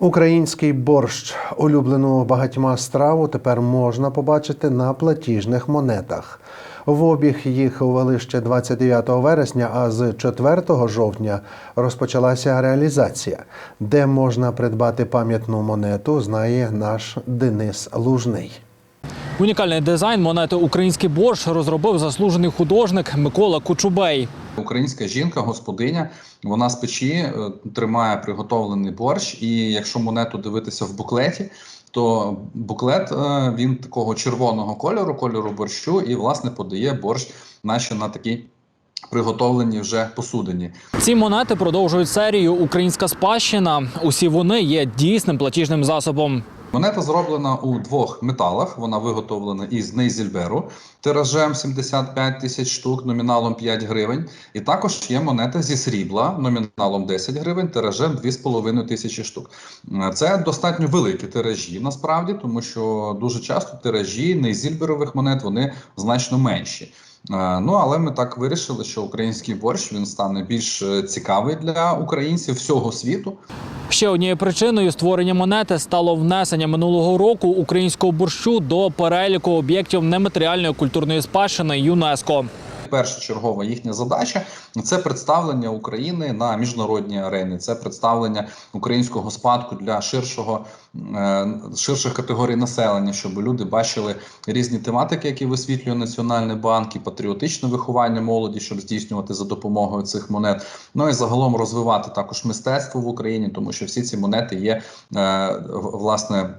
Український борщ, улюблену багатьма страву, тепер можна побачити на платіжних монетах. В обіг їх увели ще 29 вересня, а з 4 жовтня розпочалася реалізація. Де можна придбати пам'ятну монету, знає наш Денис Лужний. Унікальний дизайн монети Український борщ розробив заслужений художник Микола Кучубей. Українська жінка, господиня, вона з печі е, тримає приготовлений борщ, і якщо монету дивитися в буклеті, то буклет е, він такого червоного кольору, кольору борщу, і власне подає борщ, наче на такій приготовленій вже посудині. Ці монети продовжують серію Українська спадщина. Усі вони є дійсним платіжним засобом. Монета зроблена у двох металах. Вона виготовлена із нейзільберу тиражем 75 тисяч штук, номіналом 5 гривень. І також є монета зі срібла номіналом 10 гривень, тиражем 2,5 тисячі штук. Це достатньо великі тиражі насправді, тому що дуже часто тиражі нейзільберових монет вони значно менші. Е, Ну але ми так вирішили, що український борщ він стане більш е, цікавий для українців всього світу. Ще однією причиною створення монети стало внесення минулого року українського борщу до переліку об'єктів нематеріальної культурної спадщини ЮНЕСКО. Першочергова їхня задача це представлення України на міжнародній арені, це представлення українського спадку для ширшого е, ширших категорій населення, щоб люди бачили різні тематики, які висвітлює Національний банк, і патріотичне виховання молоді, щоб здійснювати за допомогою цих монет. Ну і загалом розвивати також мистецтво в Україні, тому що всі ці монети є е, власне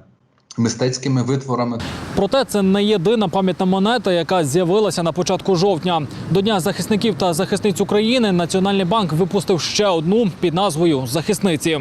мистецькими витворами. Проте це не єдина пам'ятна монета, яка з'явилася на початку жовтня. До Дня захисників та захисниць України Національний банк випустив ще одну під назвою Захисниці.